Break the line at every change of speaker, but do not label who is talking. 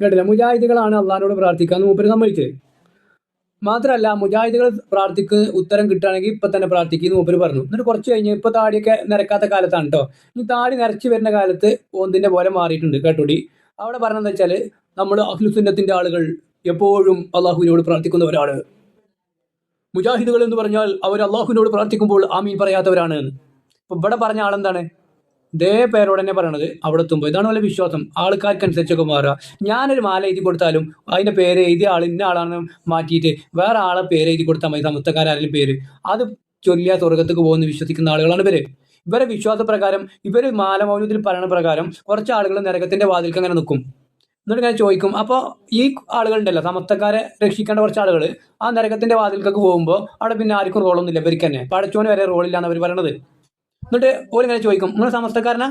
കേട്ടില്ല. മുജാഹിദികളാണ് അള്ളഹാനോട് പ്രാർത്ഥിക്കാന്ന് മൂപ്പര് സമ്മതിച്ചത് മാത്രമല്ല മുജാഹിദികൾ പ്രാർത്ഥിക്ക് ഉത്തരം കിട്ടുകയാണെങ്കിൽ ഇപ്പൊ തന്നെ പ്രാർത്ഥിക്കുന്നു മൂപ്പര് പറഞ്ഞു. എന്നിട്ട് കുറച്ച് കഴിഞ്ഞ് ഇപ്പൊ താടിയൊക്കെ നിരക്കാത്ത കാലത്താണ് കേട്ടോ ഈ താടി നിരച്ച് വരുന്ന കാലത്ത് ഓന്തിന്റെ പോലെ മാറിയിട്ടുണ്ട് കേട്ടോടി അവിടെ പറഞ്ഞതെന്ന് വെച്ചാൽ നമ്മൾ അഖിലുസുന്നത്തിന്റെ ആളുകൾ എപ്പോഴും അള്ളാഹുവിനോട് പ്രാർത്ഥിക്കുന്ന ഒരാൾ. മുജാഹിദുകൾ എന്ന് പറഞ്ഞാൽ അവർ അള്ളാഹുവിനോട് പ്രാർത്ഥിക്കുമ്പോൾ ആമീൻ പറയാത്തവരാണ്. ഇപ്പൊ ഇവിടെ പറഞ്ഞ ആളെന്താണ്? ഇതേ പേരോട് തന്നെ പറയണത് അവിടെ എത്തുമ്പോൾ ഇതാണ് വലിയ വിശ്വാസം. ആൾക്കാർക്കനുസരിച്ചൊക്കെ മാറുക. ഞാനൊരു മാല എഴുതി കൊടുത്താലും അതിന്റെ പേര് എഴുതിയ ആൾ ഇന്ന ആളാണ് മാറ്റിയിട്ട് വേറെ ആളെ പേര് എഴുതി കൊടുത്താൽ മതി. സമസ്തക്കാരും പേര്. അത് ചൊല്ലിയ സ്വർഗത്തേക്ക് പോകുന്ന വിശ്വസിക്കുന്ന ആളുകളാണ് ഇവർ. ഇവരെ വിശ്വാസ പ്രകാരം ഇവർ മാലമൗനത്തിൽ പറയണ പ്രകാരം കുറച്ച് ആളുകൾ നരകത്തിന്റെ വാതിൽക്ക് അങ്ങനെ നിൽക്കും. എന്നിട്ട് ഞാൻ ചോദിക്കും അപ്പോൾ ഈ ആളുകളുണ്ടല്ലോ സമസ്തക്കാരെ രക്ഷിക്കേണ്ട കുറച്ച് ആളുകൾ ആ നരകത്തിന്റെ വാതിൽക്കൊക്കെ പോകുമ്പോൾ അവിടെ പിന്നെ ആർക്കും റോളൊന്നുമില്ല. ഇവർക്ക് തന്നെ. പടച്ചോന് വരെ റോളില്ലാന്ന് അവർ പറയണത്. എന്നിട്ട് ഓരിങ്ങനെ ചോദിക്കും നിങ്ങൾ സമസ്തക്കാരനാ?